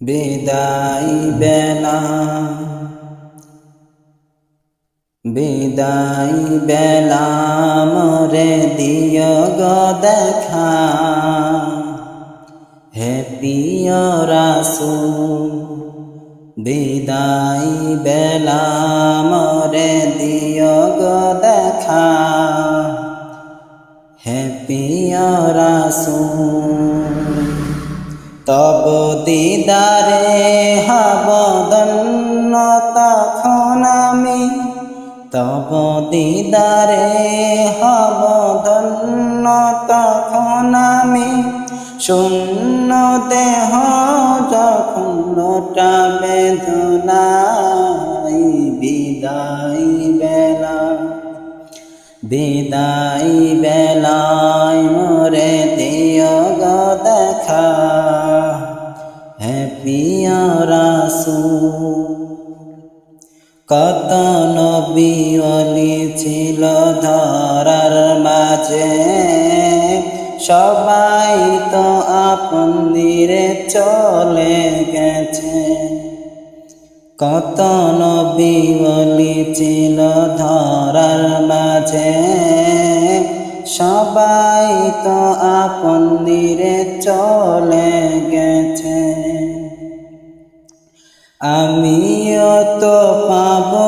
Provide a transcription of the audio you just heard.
বিদায় বেলা বিদায় বেলা মরে দিয় গো দেখা। হে প্রিয় রাসূল, বিদায় বেলা মরে দিয় গো দেখা। হে প্রিয় রাসূল তব দিদারে হবদন্ন তখন আমি। তব দিদারে হবদন্ন তখন আমি। শূন্য দেহ যখন লোটা বেদনাই বিদায় বেলা। বিদায় বেলায় হে প্রিয় কত নবী অলি ছিল ধরার মাঝে। সবাই তো আপন দিরে চলে গেছে। কত নবী অলি ছিল ধরার মাঝে। সবাই তো আপন দিরে চলে গেছে। আমি অত পাবো